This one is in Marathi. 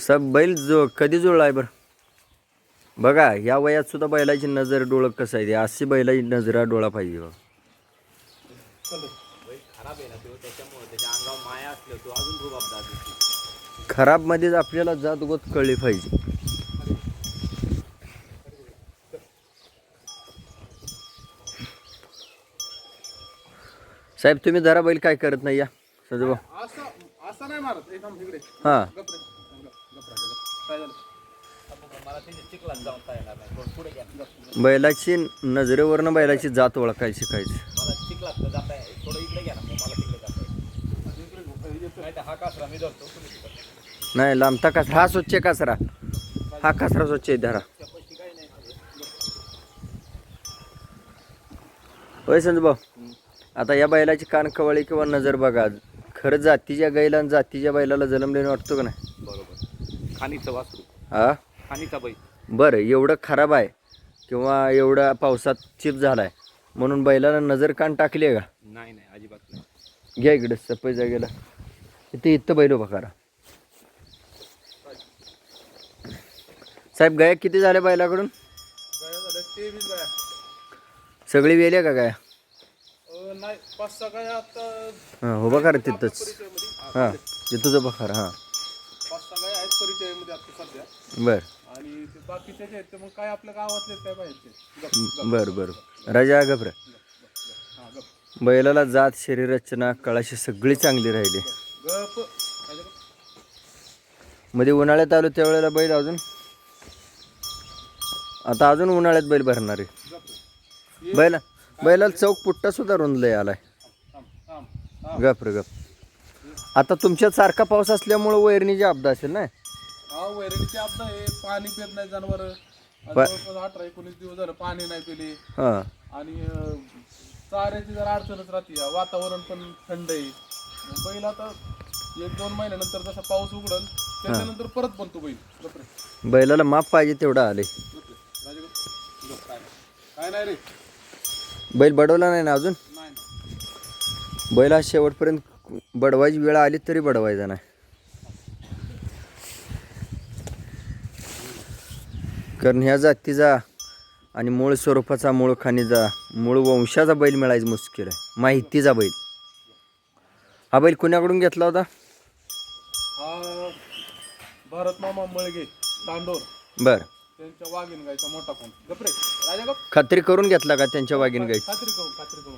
सब बैल जो कधी जुळला आहे बरं? बघा या वयात सुद्धा बैलाची नजर डोळं कसं आहे? ते अशी बैलाची नजरा डोळा पाहिजे बघ. खराबमध्येच आपल्याला जात गोत कळली पाहिजे. साहेब तुम्ही जरा बैल काय करत नाही या? सजू इकडे. हां. काय झालं? आपण मला तिथे चिखलात जाऊन येणार नाही. थोडं पुढे घ्या. बैलाची नजरेवरनं बैलाची जात ओळखायची शिकायची मला चिखलात तर जाता आहे थोडं इकडे घ्या ना. मग मला तिकडे जाता येईल. नाही तर हा कासरा मी धरतो. तुम्ही तिकडे नाही लांबता कचरा हा स्वच्छ कचरा हा कचरा स्वच्छ आहे. धरा. होय संजूभाऊ. आता या बैलाची कान कवळी किंवा नजर बघा. खरं जातीच्या गाईला आणि जातीच्या बैलाला जन्मलेलं वाटतो का नाही? बरोबर. खाणीचं वासरू. हा? खाणीचा बैल. बरं एवढं खराब आहे किंवा एवढा पावसात चिप झालाय म्हणून बैलाला नजर कान टाकली आहे का? नाही नाही अजिबात नाही. घ्या इकडे सपय जागेला. इथे इथं बैल उभा करा. साहेब गाया किती झाल्या बैलाकडून? सगळी वेल्या का गाया? अं, नाही पाच सहा गाया आता हां उभा करा तिथंच. हां तिथंच उभा करा हां. पाच सहा गाया आहेत परिचयामध्ये आता सध्या. बरं. आणि ते बाकीचे जे आहेत ते मग काय आपल्या गावातले काय पाहिजे गप बरं बरं. राजा गप बैलाला जात शरीररचना कळाशी सगळी चांगली राहिली. गप? मध्ये उन्हाळ्यात आलो त्यावेळेला बैल अजून? आता अजून उन्हाळ्यात बैल भरणार आहे. बैला बैलाला चौक पुट्टा सुद्धा रुंदलय आलाय. गप रे गप. आता तुमच्यात सारखा पाऊस असल्यामुळे वैरणीची अपदा असेल ना? हा वैरणीची आपदा आहे. पाणी पित नाही जनावर. अठरा एकोणीस दिवस झालं पाणी नाही पिले. हां. आणि अं, चाऱ्याची जरा अडचणच राहते. वातावरण पण थंड आहे. बैल आता एक दोन महिन्यानंतर जसा पाऊस उघडल त्याच्यानंतर परत बनतो बैल. बैलाला माप पाहिजे तेवढं आले. काय नाही. काय नाही रे. बैल बडवला नाही ना अजून? नाही नाही. बैल हा शेवटपर्यंत बडवायची वेळ आली तरी बडवायचा नाही. कारण ह्या जातीचा आणि मूळ स्वरूपाचा मूळ खाणीचा मूळ वंशाचा बैल मिळायचं मुश्किल आहे. माहितीचा बैल. हा बैल कुणाकडून घेतला होता? भरत मामा मळगे तांडोर. बर. त्यांच्या वाघीण गायचा मोठा फोन. गपरे राजा गप. खात्री करून घेतला का त्यांच्या वाघीन गाई खात्री करून खात्री करून.